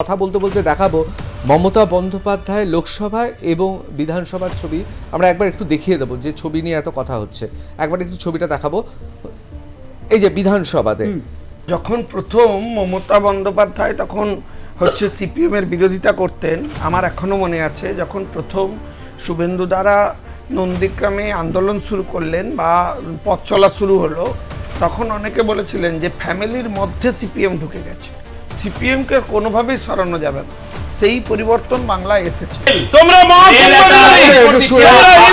কথা বলতে বলতে দেখাবো মমতা বন্দ্যোপাধ্যায় লোকসভায় এবং বিধানসভার ছবি। আমরা একবার একটু দেখিয়ে দেবো যে ছবি নিয়ে এত কথা হচ্ছে। একবার একটু ছবিটা দেখাবো। এই যে বিধানসভাতে। যখন প্রথম মমতা বন্দ্যোপাধ্যায় তখন হচ্ছে সিপিএম এর বিরোধিতা করতেন, আমার এখনও মনে আছে, যখন প্রথম শুভেন্দু দ্বারা নন্দীগ্রামে আন্দোলন শুরু করলেন বা পথ চলা শুরু হলো, তখন অনেকে বলেছিলেন যে ফ্যামিলির মধ্যে সিপিএম ঢুকে গেছে। সিপিএমকে কোনোভাবেই সরানো যাবে না সেই পরিবর্তন বাংলায় এসেছে তোমরা একটু শুনে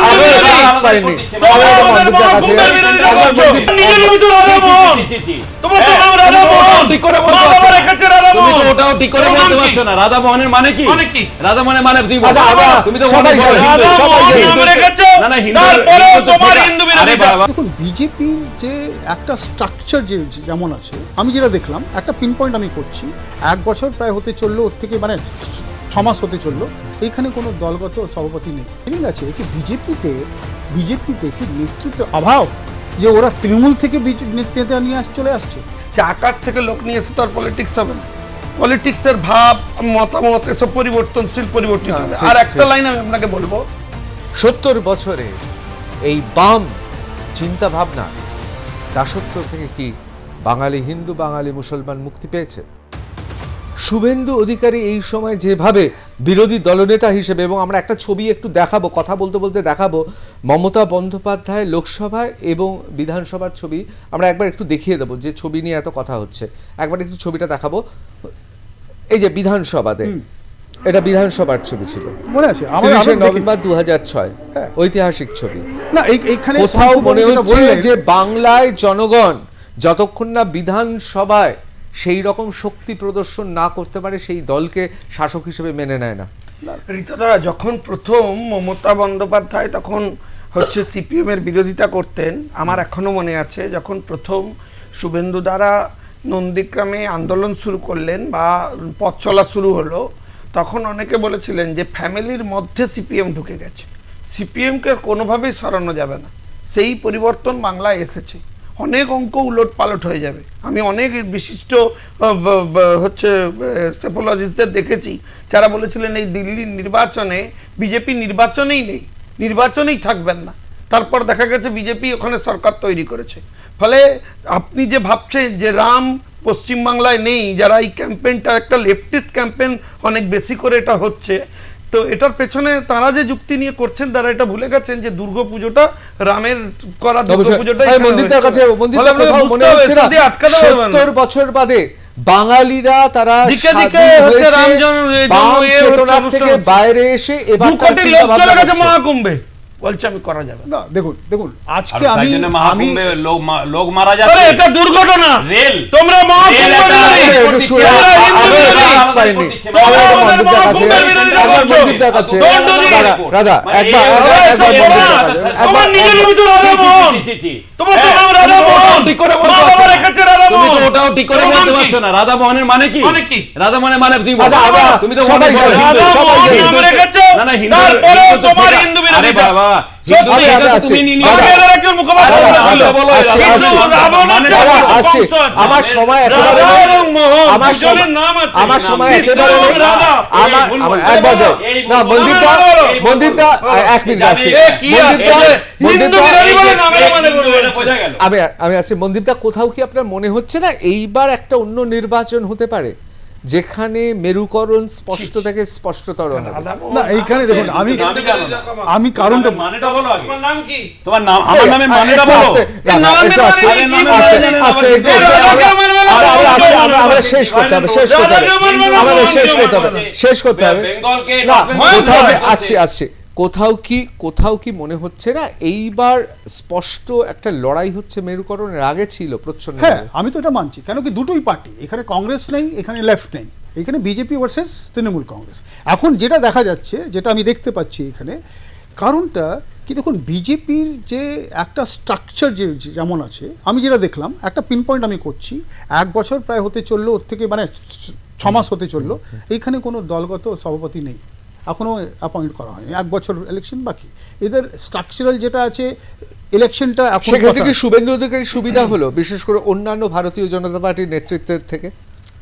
আগে chance পাইনি। আগে একটু মন্দিরটার কাছে, একবার মন্দির- ওটাও ঠিক করে বলতে পারছ না রাধা মোহনের মানে কি মানে রাধা মোহনের মানে তুমি আচ্ছা, তো মনে হিন্দু। দেখুন বিজেপির যে একটা স্ট্রাকচার যে যেমন আছে আমি যেটা দেখলাম একটা পিন পয়েন্ট আমি করছি এক বছর প্রায় হতে চলল ওর থেকে মানে ছ মাস হতে চলল এইখানে কোনো দলগত সভাপতি নেই। ঠিক আছে কি বিজেপিতে বিজেপিতে কি নেতৃত্বের অভাব যে ওরা তৃণমূল থেকে বিজ- নেতা নিয়ে আস চলে আসছে? যে আকাশ থেকে লোক নিয়ে এসে তো আর পলিটিক্স হবে না। পলিটিক্সের ভাব মতামত এসব পরিবর্তনশীল পরিবর্তিত হবে। আর একটা লাইন আমি আপনাকে বলব সত্তর বছরে এই বাম চিন্তা ভাবনা দাসত্ব থেকে কি বাঙালি হিন্দু, বাঙালি মুসলমান মুক্তি পেয়েছে? শুভেন্দু অধিকারী এই সময় যেভাবে বিরোধী দলনেতা হিসেবে, এবং আমরা একটা ছবি একটু দেখাবো, কথা বলতে বলতে দেখাবো, মমতা বন্দ্যোপাধ্যায় লোকসভায় এবং বিধানসভার ছবি, আমরা একবার একটু দেখিয়ে দেবো যে ছবি নিয়ে এত কথা হচ্ছে। একবার একটু ছবিটা দেখাবো। এই যে বিধানসভাতে এটা বিধানসভার ছবি ছিল। মনে আছে? আমার তিরিশে নভেম্বর দু হাজার ছয়। হ্যাঁ। ঐতিহাসিক ছবি। না এইখানে কোথাও মনে হচ্ছে যে বাংলায় জনগণ যতক্ষণ না বিধানসভায় সেই রকম শক্তি প্রদর্শন না করতে পারে সেই দলকে শাসক হিসেবে মেনে নেয় না। রীতাদা যখন প্রথম মমতা বন্দ্যোপাধ্যায় তখন হচ্ছে সিপিএম এর বিরোধিতা করতেন আমার এখনও মনে আছে যখন প্রথম শুভেন্দু দ্বারা নন্দীগ্রামে আন্দোলন শুরু করলেন বা পথ চলা শুরু হলো তখন অনেকে বলেছিলেন যে ফ্যামিলির মধ্যে সিপিএম ঢুকে গেছে। সিপিএমকে কোনোভাবেই সরানো যাবে না। সেই পরিবর্তন বাংলায় এসেছে। অনেক অঙ্ক উলট পালট হয়ে যাবে। আমি অনেক বিশিষ্ট হচ্ছে সেফোলজিস্টদের দেখেছি। যারা বলেছিলেন এই দিল্লির নির্বাচনে বিজেপি নির্বাচনেই নেই, নির্বাচনেই থাকবেন না। তারপর দেখা গেছে বিজেপি ওখানে সরকার তৈরি করেছে। ফলে আপনি যে ভাবছেন যে রাম পশ্চিমবাংলায় নেই যারা এই ক্যাম্পেইনটা একটা লেফটিস্ট ক্যাম্পেইন অনেক বেশি করে এটা হচ্ছে। তো এটার পেছনে তারা যে যুক্তি নিয়ে করছেন তারা এটা ভুলে গেছেন যে দুর্গাপুজোটা রামের করা এই এখানে মন্দিরটার কাছে মনে হচ্ছে না এসব দিয়ে আটকাতে পারবে না। সত্তর বছর বাদে বাঙালিরা তারা থেকে। বাইরে এসে এবার বলছে আমি করা যাবে না। দেখুন দেখুন আজকে আমি আমি লোক লোক মারা আরে যাচ্ছে এটা দুর্ঘটনা। রেল। তোমরা। আরে, মহাকুম্ভের বিরোধিতা একবার একবার। তোমার নিজের রাধা মোহন। তোমার তো হ্যাঁ, নাম রাজা মোহন। ওটাও ঠিক করে বলতে মা পারছ বাবা না। রেখেছে রাধা তুমি তো মোহন। ওটাও ঠিক করে বলতে পারছ না রাধা মোহনের মানে কি মানে কি? রাধা মোহনের মানে তুমি আচ্ছা, বলো। তুমি তো সবাই মনে। না না হিন্দু তোমার হিন্দু বিরোধিতা। বাবা আমার সময় একেবারে আমার সময়- একেবারে। একবার যাও। না মন্দিরটা মন্দিরটা এক মিনিট আমি আছি মন্দিরটা কোথাও কি আপনার মনে হচ্ছে না? এইবার একটা অন্য নির্বাচন হতে পারে? যেখানে মেরুকরণ স্পষ্ট থেকে স্পষ্টতর হবে। না এইখানে দেখুন আমি। আমি কারণটা মানেটা বলো আগে। তোমার নাম কি? তোমার নাম আমার নামে মানেটা বলো। রাখা, আছে আছে আমরা- আমরা শেষ করতে হবে শেষ করতে হবে? আমাদের শেষ করতে হবে শেষ করতে হবে। বেঙ্গলকে না কোথাও আসছে আসছে। কোথাও কি কোথাও কি মনে হচ্ছে না? এইবার স্পষ্ট একটা লড়াই হচ্ছে মেরুকরণের আগে ছিল প্রচ্ছন্ন। হ্যাঁ আমি তো এটা মানছি। কেন কি দুটোই পার্টি এখানে কংগ্রেস নেই এখানে লেফট নেই। এখানে বিজেপি ভার্সেস তৃণমূল কংগ্রেস। এখন যেটা দেখা যাচ্ছে যেটা আমি দেখতে পাচ্ছি এখানে কারণটা কি দেখুন বিজেপির যে একটা স্ট্রাকচার যে যেমন আছে আমি যেটা দেখলাম একটা পিন পয়েন্ট আমি করছি এক বছর প্রায় হতে চলল ওর থেকে মানে ছ- ছ হতে চলল এইখানে কোনো দলগত সভাপতি নেই। এখনও অ্যাপয়েন্ট করা হয়নি। এক বছর ইলেকশন বাকি। এদের স্ট্রাকচারাল যেটা আছে ইলেকশনটা এখন সেক্ষেত্রে কথা- কি শুভেন্দু অধিকারী সুবিধা হলো বিশেষ করে অন্যান্য ভারতীয় জনতা পার্টির নেতৃত্বের থেকে?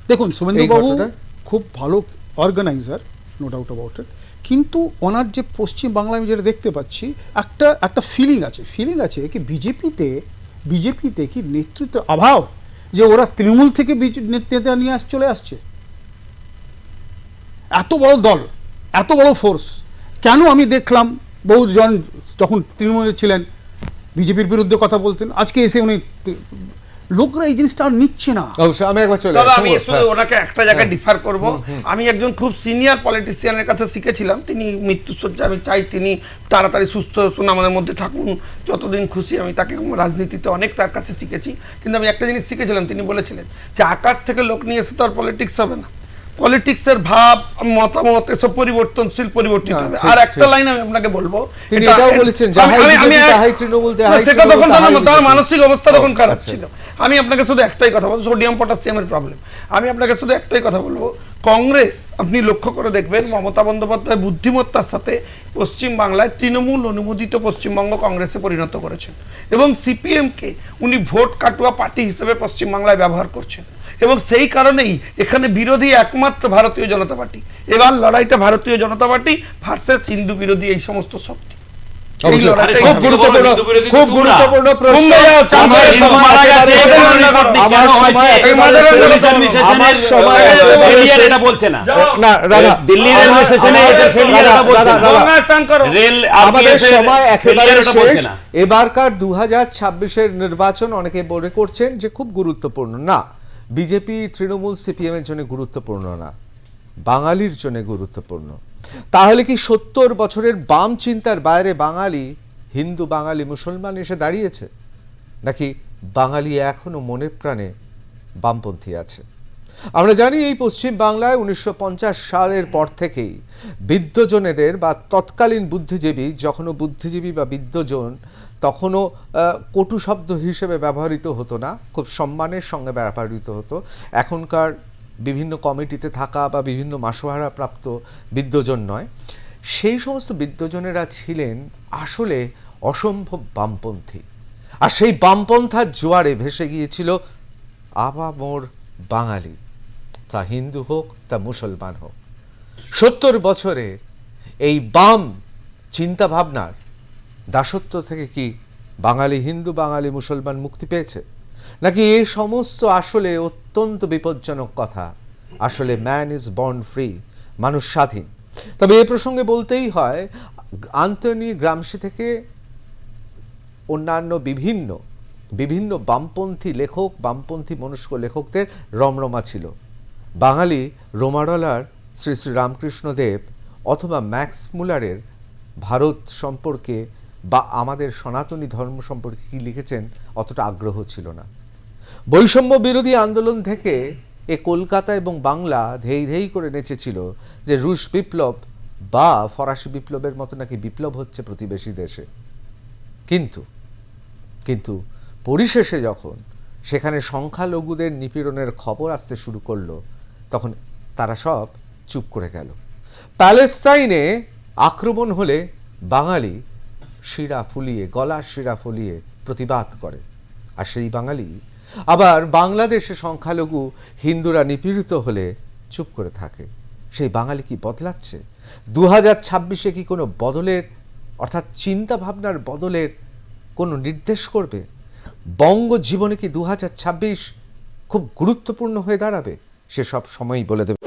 দেখুন শুভেন্দু এই বাবু ঘটনা? খুব ভালো organiser no doubt about it কিন্তু ওনার যে পশ্চিম বাংলায় আমি যেটা দেখতে পাচ্ছি একটা একটা ফিলিং আছে। ফিলিং আছে কি বিজেপিতে বিজেপিতে কি নেতৃত্বের অভাব যে ওরা তৃণমূল থেকে বিজে- নেতা নিয়ে আস চলে আসছে? এত বড় দল। এত বড় ফোর্স কেন আমি দেখলাম বহুজন যখন তৃণমূলে ছিলেন বিজেপির বিরুদ্ধে কথা বলতেন আজকে এসে উনি লোকরা এই জিনিসটা আর নিচ্ছে না। অবশ্যই আমি একবার চলে আমি হ্যাঁ। ওনাকে একটা জায়গায় ডিফার করব। আমি একজন খুব সিনিয়র পলিটিশিয়ানের কাছে শিখেছিলাম তিনি মৃত্যুসজ্জা আমি চাই তিনি তাড়াতাড়ি সুস্থ সুন আমাদের মধ্যে থাকুন যতদিন খুশি আমি তাকে রাজনীতিতে অনেক তার কাছে শিখেছি। কিন্তু আমি একটা জিনিস শিখেছিলাম তিনি বলেছিলেন যে আকাশ থেকে লোক নিয়ে এসে তো আর পলিটিক্স হবে না। পলিটিক্সের ভাব মতামত এসব পরিবর্তনশীল পরিবর্তিত হবে। আর একটা লাইন আমি আপনাকে বলব তিনি এটাও বলেছেন, তৃণমূল, সেটা তখন তার- তার মানসিক অবস্থা তখন খারাপ আচ্ছা। ছিল। আমি আপনাকে শুধু একটাই কথা বলব সোডিয়াম পটাশিয়ামের প্রবলেম আমি আপনাকে শুধু একটাই কথা বলব কংগ্রেস আপনি লক্ষ্য করে দেখবেন মমতা বন্দ্যোপাধ্যায় বুদ্ধিমত্তার সাথে পশ্চিম বাংলায় তৃণমূল অনুমোদিত পশ্চিমবঙ্গ কংগ্রেসে পরিণত করেছেন। এবং সিপিএমকে উনি ভোট কাটুয়া পার্টি হিসেবে পশ্চিমবাংলায় ব্যবহার করছেন। এবং সেই কারণেই এখানে বিরোধী একমাত্র ভারতীয় জনতা পার্টি। এবার লড়াইটা ভারতীয় জনতা পার্টি ভার্সেস হিন্দু বিরোধী এই সমস্ত শক্তি। খুব গুরুত্বপূর্ণ। এবারকার দু হাজার ছাব্বিশের নির্বাচন অনেকে মনে করছেন যে খুব গুরুত্বপূর্ণ। না বিজেপি, তৃণমূল, সিপিএমের জন্য গুরুত্বপূর্ণ না। বাঙালির জন্য গুরুত্বপূর্ণ। তাহলে কি সত্তর বছরের বাম চিন্তার বাইরে বাঙালি, হিন্দু বাঙালি, মুসলমান এসে দাঁড়িয়েছে? নাকি বাঙালি এখনও মনে প্রাণে বামপন্থী আছে? আমরা জানি এই পশ্চিম বাংলায় উনিশশো পঞ্চাশ সালের পর থেকেই বিদ্যজনেদের বা তৎকালীন বুদ্ধিজীবী, যখনও বুদ্ধিজীবী বা বিদ্যজন তখনও কটু শব্দ হিসেবে ব্যবহৃত হতো না, খুব সম্মানের সঙ্গে ব্যবহৃত হতো। এখনকার বিভিন্ন কমিটিতে থাকা বা বিভিন্ন মাসোহারা প্রাপ্ত বিদ্যজন নয়। সেই সমস্ত বিদ্যজনেরা ছিলেন আসলে অসম্ভব বামপন্থী। আর সেই বামপন্থার জোয়ারে ভেসে গিয়েছিল আবা মোর বাঙালি। তা হিন্দু হোক, তা মুসলমান হোক। সত্তর বছরে এই বাম চিন্তাভাবনার দাসত্ব থেকে কি বাঙালি হিন্দু, বাঙালি মুসলমান মুক্তি পেয়েছে? নাকি এই সমস্ত আসলে অত্যন্ত বিপজ্জনক কথা, আসলে ম্যান ইজ বর্ন ফ্রি মানুষ স্বাধীন? তবে এ প্রসঙ্গে বলতেই হয়, আন্তনি গ্রামসি থেকে অন্যান্য বিভিন্ন বিভিন্ন বামপন্থী লেখক, বামপন্থী মনস্ক লেখকদের রমরমা ছিল। বাঙালি রোমাডলার শ্রী শ্রী রামকৃষ্ণদেব অথবা ম্যাক্স মুলারের ভারত সম্পর্কে বা আমাদের সনাতনী ধর্ম সম্পর্কে কী লিখেছেন অতটা আগ্রহ ছিল না। বৈষম্য বিরোধী আন্দোলন থেকে এ কলকাতা এবং বাংলা ধেই ধেই করে নেচেছিল যে রুশ বিপ্লব বা ফরাসি বিপ্লবের মতো নাকি বিপ্লব হচ্ছে প্রতিবেশী দেশে। কিন্তু কিন্তু পরিশেষে যখন সেখানে সংখ্যালঘুদের নিপীড়নের খবর আসতে শুরু করল তখন তারা সব চুপ করে গেল। প্যালেস্তাইনে আক্রমণ হলে বাঙালি শিরা ফুলিয়ে গলার শিরা ফুলিয়ে প্রতিবাদ করে। আর সেই বাঙালি আবার বাংলাদেশে সংখ্যালঘু হিন্দুরা নিপীড়িত হলে চুপ করে থাকে। সেই বাঙালি কি বদলাচ্ছে? দু হাজার ছাব্বিশে কি কোনো বদলের, অর্থাৎ চিন্তা ভাবনার বদলের কোনো নির্দেশ করবে? বঙ্গ জীবনে কি দু হাজার ছাব্বিশ খুব গুরুত্বপূর্ণ হয়ে দাঁড়াবে? সেসব সময়ই বলে দেবে।